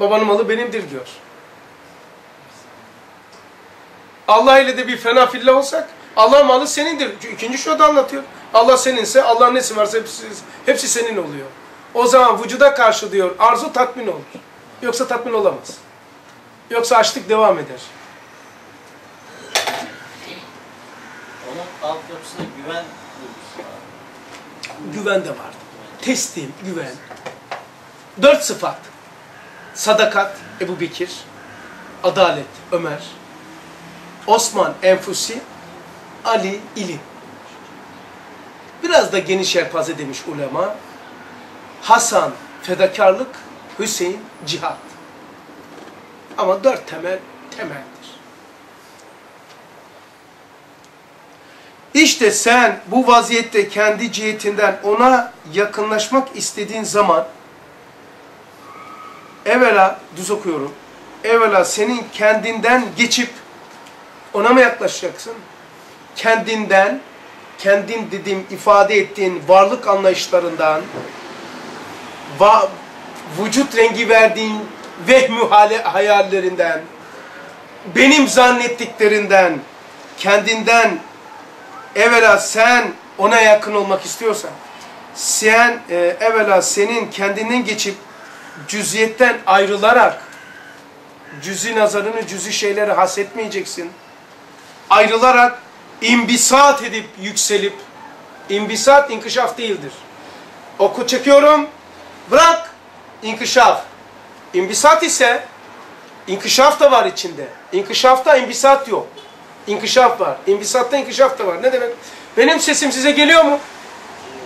Babanın malı benimdir diyor. Allah ile de bir fena fillah olsak Allah malı senindir. İkinci şurada anlatıyor. Allah seninse Allah'ın nesi varsa hepsi, hepsi senin oluyor. O zaman vücuda karşı diyor arzu tatmin olur. Yoksa tatmin olamaz. Yoksa açlık devam eder. Onun altyapısında güven. Güven de var. Teslim, güven. Dört sıfat. Sadakat, Ebu Bekir. Adalet, Ömer. Osman, Enfusi. Ali, ilim. Biraz da geniş yelpaze demiş ulema. Hasan, fedakarlık. Hüseyin, cihat. Ama dört temel, temeldir. İşte sen bu vaziyette kendi cihetinden ona yakınlaşmak istediğin zaman evvela düz okuyorum. Evvela senin kendinden geçip ona mı yaklaşacaksın? Kendinden, kendin dediğim ifade ettiğin varlık anlayışlarından, va vücut rengi verdiğin vehmü hayallerinden, benim zannettiklerinden, kendinden evvela sen ona yakın olmak istiyorsan, sen e, evvela senin kendinden geçip cüziyetten ayrılarak cüzi nazarını cüzi şeylere hasetmeyeceksin. Ayrılarak imbisat edip yükselip imbisat inkişaf değildir. Oku çekiyorum. Bırak inkişaf. İmbisat ise inkişaf da var içinde. İnkişafta imbisat yok. İnkişaf var. İmbisatta inkişaf da var. Ne demek? Benim sesim size geliyor mu?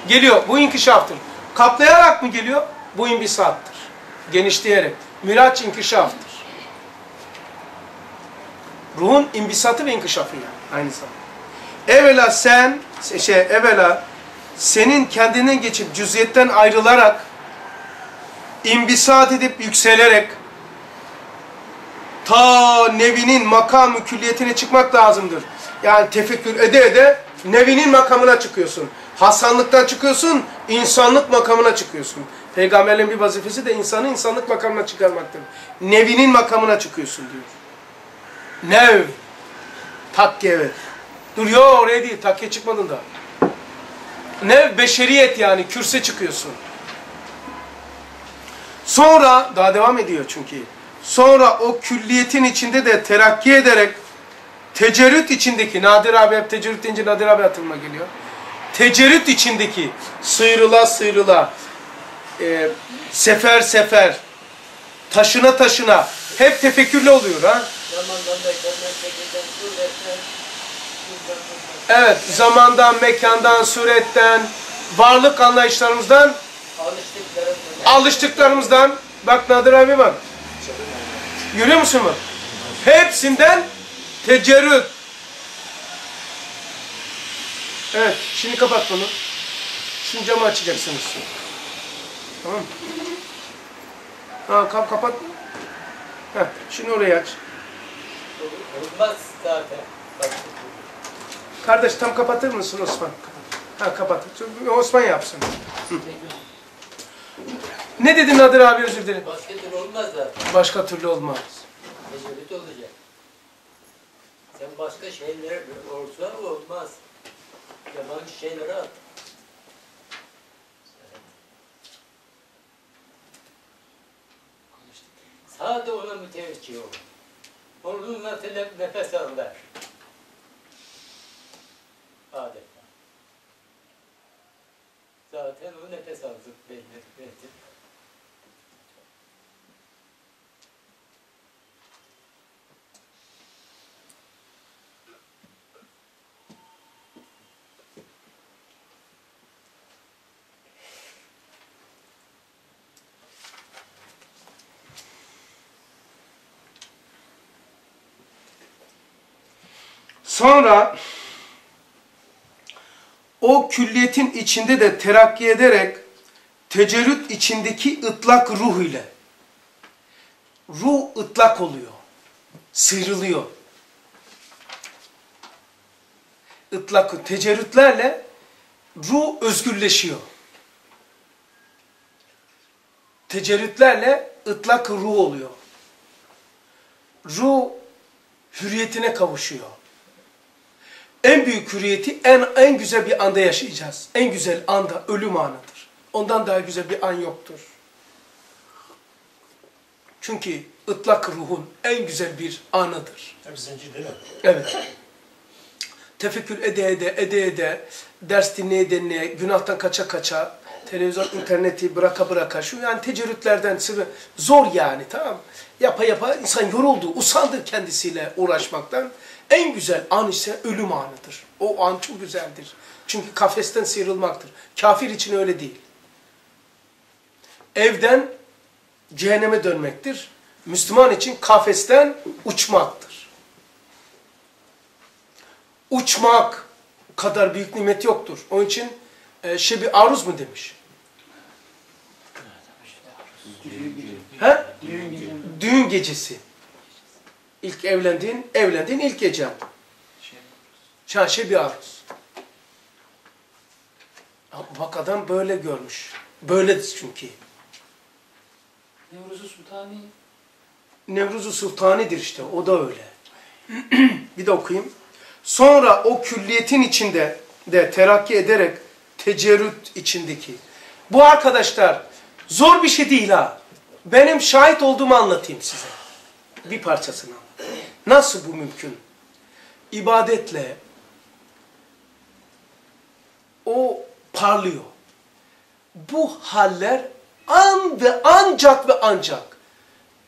Geliyor. Bu inkişaftır. Kaplayarak mı geliyor? Bu imbisattır. Genişleyerek. Miraç inkişaftır. Ruhun imbisatı ve inkişafı yani. Aynı zamanda. Evvela sen, şey, evvela senin kendinden geçip cüziyetten ayrılarak imbisat edip yükselerek ta nevinin makamı külliyetine çıkmak lazımdır. Yani tefekkür ede ede nevinin makamına çıkıyorsun. Hasanlıktan çıkıyorsun, insanlık makamına çıkıyorsun. Peygamberlerin bir vazifesi de insanı insanlık makamına çıkarmaktır. Nevinin makamına çıkıyorsun diyor. Nev. Takke evet. Dur yo oraya değil, takke çıkmadın da. Nev beşeriyet yani, kürse çıkıyorsun. Sonra, daha devam ediyor çünkü. Sonra o külliyetin içinde de terakki ederek tecerrüt içindeki, Nadir abi hep tecerrüt deyince Nadir abi hatırıma geliyor. Tecerrüt içindeki sıyrıla sıyrıla, e, sefer sefer, taşına taşına hep tefekkürle oluyor ha. Evet, zamandan, mekandan, suretten, varlık anlayışlarımızdan, alıştıklarımızdan, bak Nadir abi bak. Görüyor musun bak? Hepsinden tecerrüt. Evet, şimdi kapat bunu. Şimdi camı açacaksınız. Tamam mı? Ha, kap kapat. Heh, şimdi orayı aç. olmaz zaten. Kardeş tam kapatır mısın Osman? Ha kapat. Osman yapsın. Hı. Ne dedin Nadir abi özür dilerim. Başka türlü olmaz zaten. Başka türlü olmaz. Tecerrüt olacak. Sen başka şeyler olsa olmaz. Yabancı şeyleri at. Sadece ona müteveccih ol. Onunla nefes al ver. Adeta. Zaten o nefes aldık belli. Sonra o külliyetin içinde de terakki ederek tecerrüt içindeki ıtlak ruh ile ruh ıtlak oluyor. Sıyrılıyor. Itlak tecerrütlerle ruh özgürleşiyor. Tecerrütlerle ıtlak ruh oluyor. Ruh hürriyetine kavuşuyor. En büyük hürriyeti en en güzel bir anda yaşayacağız. En güzel anda ölüm anıdır. Ondan daha güzel bir an yoktur. Çünkü ıtlak ruhun en güzel bir anıdır. Zenci değil mi? Evet. Tefekkür ede ede, ede ede, ders dinleye dinleye, günahtan kaça kaça, televizyon, interneti bıraka bıraka, şu yani tecerrütlerden sırrı zor yani tamam? Yapa yapa insan yoruldu, usandı kendisiyle uğraşmaktan. En güzel an ise ölüm anıdır. O an çok güzeldir. Çünkü kafesten sıyrılmaktır. Kafir için öyle değil. Evden cehenneme dönmektir. Müslüman için kafesten uçmaktır. Uçmak kadar büyük nimet yoktur. Onun için e, şebi aruz mu demiş? He? Düğün gecesi. İlk evlendiğin, evlendiğin ilk gece. Şah şebi aruz. Bak adam böyle görmüş. Böyledir çünkü. Nevruz-u Sultani Nevruz-u Sultani'dir işte. O da öyle. bir de okuyayım. Sonra o külliyetin içinde de terakki ederek tecerrüt içindeki. Bu arkadaşlar zor bir şey değil ha. Benim şahit olduğumu anlatayım size. Bir parçasını. Nasıl bu mümkün? İbadetle o parlıyor. Bu haller an ve ancak ve ancak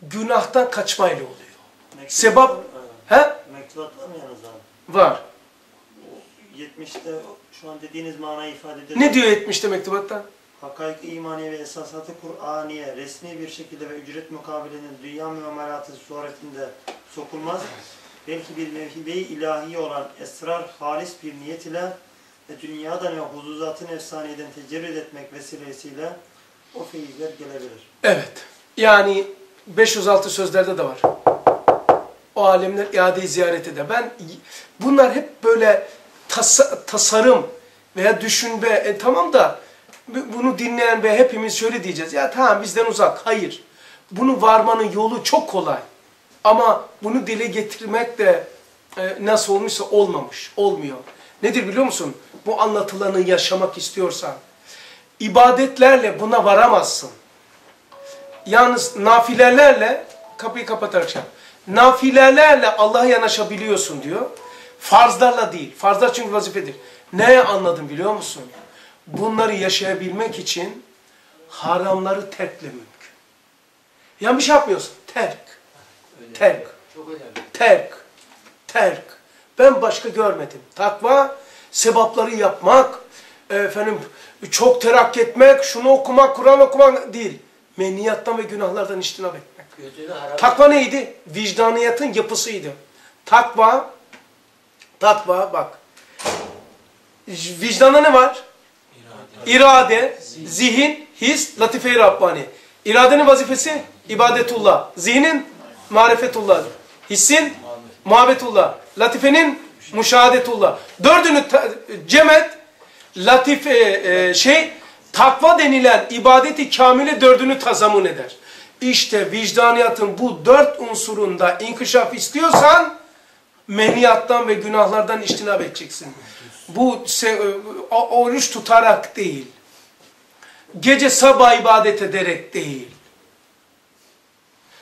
günahtan kaçmayla oluyor. Sebap he? Mektubat var mı yanınızda abi? Var. 70'te şu an dediğiniz manayı ifade ediyor. Ne diyor 70'te mektubatta? Hakaik imaniye ve esasatı Kur'aniye resmi bir şekilde ve ücret mukabilinin dünya müamelatı suretinde sokulmaz. Belki bir mevhibe-i ilahi olan esrar halis bir niyet ile ve dünyadan ve huzuzatın efsaniyeden tecerrüt etmek vesilesiyle o feyizler gelebilir. Evet. Yani 506 sözlerde de var. O alemler iadeyi ziyaret eder. Ben bunlar hep böyle tasa- tasarım veya düşünme e, tamam da bunu dinleyen ve hepimiz şöyle diyeceğiz. Ya tamam bizden uzak. Hayır. Bunu varmanın yolu çok kolay. Ama bunu dile getirmek de e, nasıl olmuşsa olmamış. Olmuyor. Nedir biliyor musun? Bu anlatılanı yaşamak istiyorsan ibadetlerle buna varamazsın. Yalnız nafilelerle kapıyı kapatarak şey. Nafilelerle Allah'a yanaşabiliyorsun diyor. Farzlarla değil. Farzlar çünkü vazifedir. Neye anladım biliyor musun? Bunları yaşayabilmek için haramları terkle mümkün. Bir şey yapmıyorsun. Terk. Terk. Çok önemli. Terk. Terk. Ben başka görmedim. Takva, sevapları yapmak, efendim çok terakki etmek, şunu okumak, Kur'an okumak değil. Meniyattan ve günahlardan iştinap etmek. Takva neydi? Vicdaniyatın yapısıydı. Takva, takva bak. Vicdanda ne var? İrade, zihin, his, latife-i Rabbani. İradenin vazifesi ibadetullah. Zihnin marifetullah. Hissin muhabbetullah. Latifenin müşahadetullah. Dördünü ta- cem et. Latife e, şey takva denilen ibadeti kamile dördünü tazamun eder. İşte vicdaniyatın bu dört unsurunda inkişaf istiyorsan meniyattan ve günahlardan iştinab edeceksin. Bu o- oruç tutarak değil. Gece sabah ibadet ederek değil.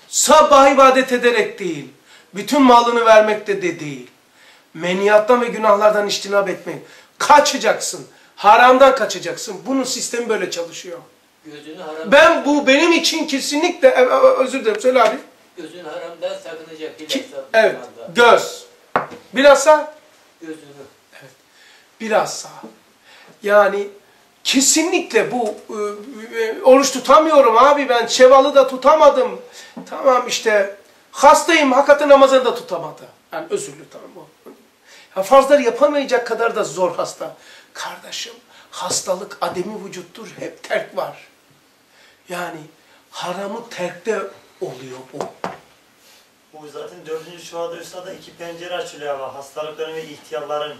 Sabah ibadet ederek değil. Bütün malını vermekte de değil. Meniyattan ve günahlardan iştinab etmek. Kaçacaksın. Haramdan kaçacaksın. Bunun sistemi böyle çalışıyor. Ben bu benim için kesinlikle e, e, özür dilerim söyle abi. gözünü haramdan sakınacak Ki, evet göz. Bilhassa Gözünü. bilhassa. Yani kesinlikle bu e, e, oruç tutamıyorum abi ben şevalı da tutamadım. Tamam işte hastayım hakikaten Ramazan'ı da tutamadı. Yani özürlü tamam o. Ya farzları yapamayacak kadar da zor hasta. Kardeşim hastalık ademi vücuttur hep terk var. Yani haramı terkte oluyor bu. Bu zaten dördüncü şuada üstada iki pencere açılıyor ama hastalıkların ve ihtiyarların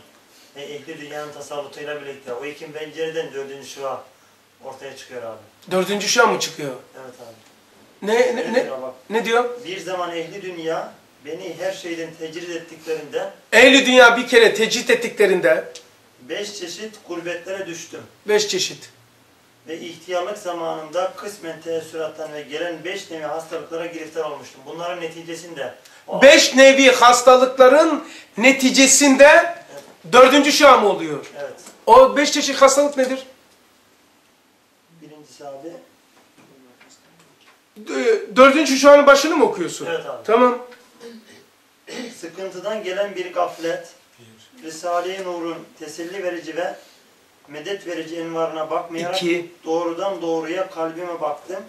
ve ehli dünyanın tasallutuyla birlikte. O iki pencereden dördüncü şua ortaya çıkıyor abi. Dördüncü şam mı çıkıyor? Evet abi. Ne, ne, Ne ne, diyor? Bir zaman ehli dünya beni her şeyden tecrid ettiklerinde Ehli dünya bir kere tecrit ettiklerinde beş çeşit gurbetlere düştüm. beş çeşit. Ve ihtiyarlık zamanında kısmen teessürattan ve gelen beş nevi hastalıklara giriftar olmuştum. Bunların neticesinde Beş nevi hastalıkların neticesinde dördüncü şam oluyor. Evet. O beş çeşit hastalık nedir? Birincisi abi. Dördüncü şuanın başını mı okuyorsun? Evet abi. Tamam. Sıkıntıdan gelen bir gaflet, Risale-i Nur'un teselli verici ve medet verici envarına bakmayarak İki. doğrudan doğruya kalbime baktım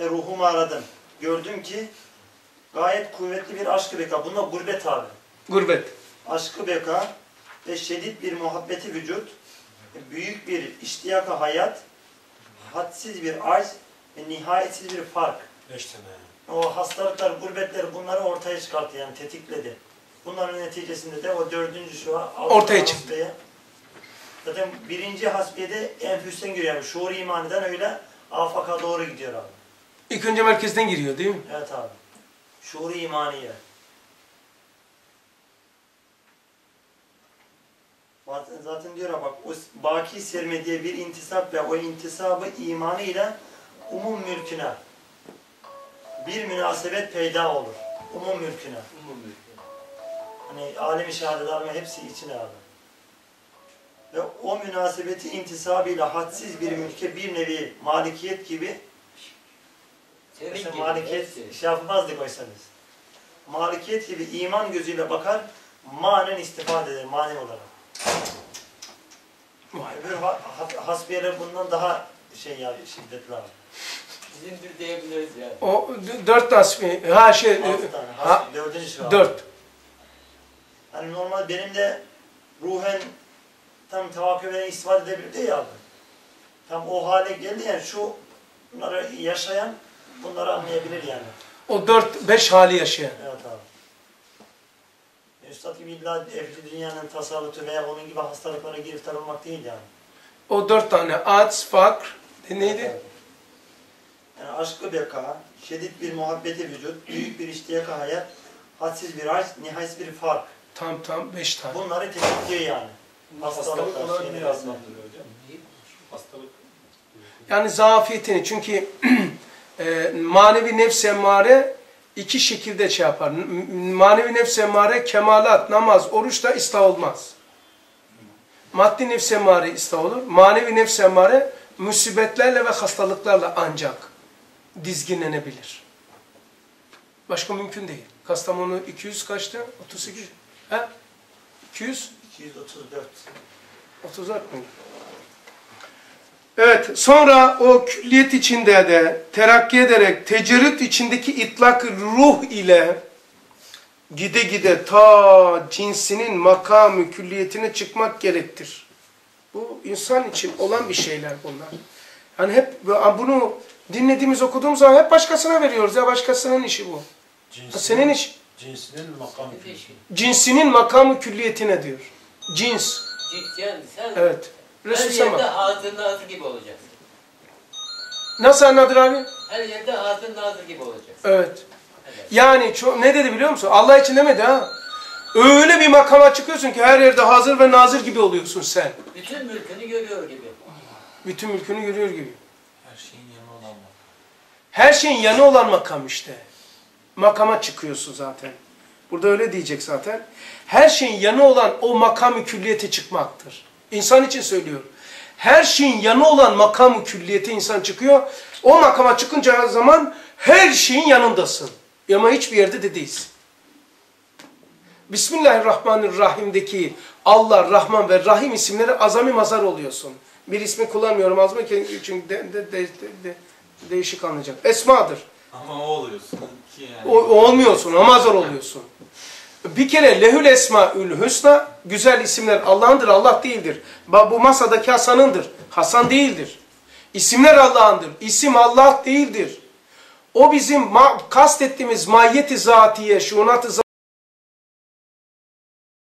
ve ruhumu aradım. Gördüm ki gayet kuvvetli bir aşk-ı beka. Bunda gurbet abi. Gurbet. Aşkı beka ve şiddet bir muhabbeti vücut, büyük bir iştiyaka hayat, hadsiz bir arz ve nihayetsiz bir fark. Beş tane. O hastalıklar, gurbetler bunları ortaya çıkarttı yani tetikledi. Bunların neticesinde de o dördüncü şu Ortaya çıktı. hasbeye, zaten birinci hasbiyede enfüsten giriyor. Yani şuur imaniden öyle afaka doğru gidiyor abi. İlk önce merkezden giriyor değil mi? Evet abi. Şuur imaniye. Zaten, zaten diyor ya bak o baki sermediye bir intisap ve o intisabı imanı ile umum mülküne bir münasebet peyda olur. Umum mülküne. Hani alemi şehadedarma hepsi içine abi. Ve o münasebeti intisabıyla hadsiz bir mülke bir nevi malikiyet gibi Mesela malikiyet şey yapmazdık oysanız. Malikiyet gibi iman gözüyle bakar, manen istifade eder, manen olarak. Öbür ha, ha, hasbiyeler bundan daha şey ya şiddetli abi. Bizimdir diyebiliriz yani. O dört tasmi. Ha şey. e, Altı tane. Ha, Has, dördüncü şu dört. Hani normal benim de ruhen tam tevakkül ve istifade edebildi ya abi. Tam o hale geldi yani şu bunları yaşayan bunları anlayabilir yani. O dört, beş hali yaşayan. Evet abi. Üstad gibi illa evli dünyanın tasallutu veya onun gibi hastalıklara giriftar olmak değil yani. O dört tane. Ats, fakr. Neydi? Evet. Yani aşkı beka, şiddet bir muhabbeti vücut, büyük bir iştiyaka hayat, hadsiz bir arz, nihayet bir fark. Tam tam beş tane. Bunları tetikliyor yani. Hastalık olarak adlandırıyor hocam? Hastalık. Yani zafiyetini çünkü e, manevi nefs emmare iki şekilde şey yapar. Manevi nefs emmare kemalat, namaz, oruçla ıslah olmaz. Maddi nefs emmare ıslah olur. Manevi nefs emmare musibetlerle ve hastalıklarla ancak dizginlenebilir. Başka mümkün değil. Kastamonu 200 kaçtı? 38. He? 200? 234. 34 mü? Evet, sonra o külliyet içinde de terakki ederek tecerrüt içindeki itlak ruh ile gide gide ta cinsinin makamı külliyetine çıkmak gerektir. Bu insan için olan bir şeyler bunlar. Yani hep bunu dinlediğimiz, okuduğumuz zaman hep başkasına veriyoruz ya başkasının işi bu. Cinsinin, Senin iş. Cinsinin makamı. Cinsinin makamı külliyetine diyor. Cins. Ciddiyen sen Evet. her Resul yerde Sema. ağzın nazır gibi olacaksın. Nasıl anladın abi? Her yerde ağzın nazır gibi olacaksın. Evet. Evet. Yani ço- ne dedi biliyor musun? Allah için demedi ha. Öyle bir makama çıkıyorsun ki her yerde hazır ve nazır gibi oluyorsun sen. Bütün mülkünü görüyor gibi. Bütün mülkünü görüyor gibi. Her şeyin yanı olan makam. Her şeyin yanı olan makam işte. Makama çıkıyorsun zaten. Burada öyle diyecek zaten. Her şeyin yanı olan o makam-ı külliyete çıkmaktır. İnsan için söylüyor. Her şeyin yanı olan makam-ı külliyete insan çıkıyor. O makama çıkınca zaman her şeyin yanındasın. Ama hiçbir yerde de değilsin. Bismillahirrahmanirrahim'deki Allah, Rahman ve Rahim isimleri azami mazhar oluyorsun. Bir ismi kullanmıyorum azmi çünkü de, de, de, de, de, değişik anlayacak. Esmadır. Ama o oluyorsun ki yani. O, olmuyorsun, amazar oluyorsun. Bir kere lehül esmaül hüsna, güzel isimler Allah'ındır, Allah değildir. Bu masadaki Hasan'ındır, Hasan değildir. İsimler Allah'ındır, isim Allah değildir. O bizim ma- kastettiğimiz mahiyeti zatiye, şunat-ı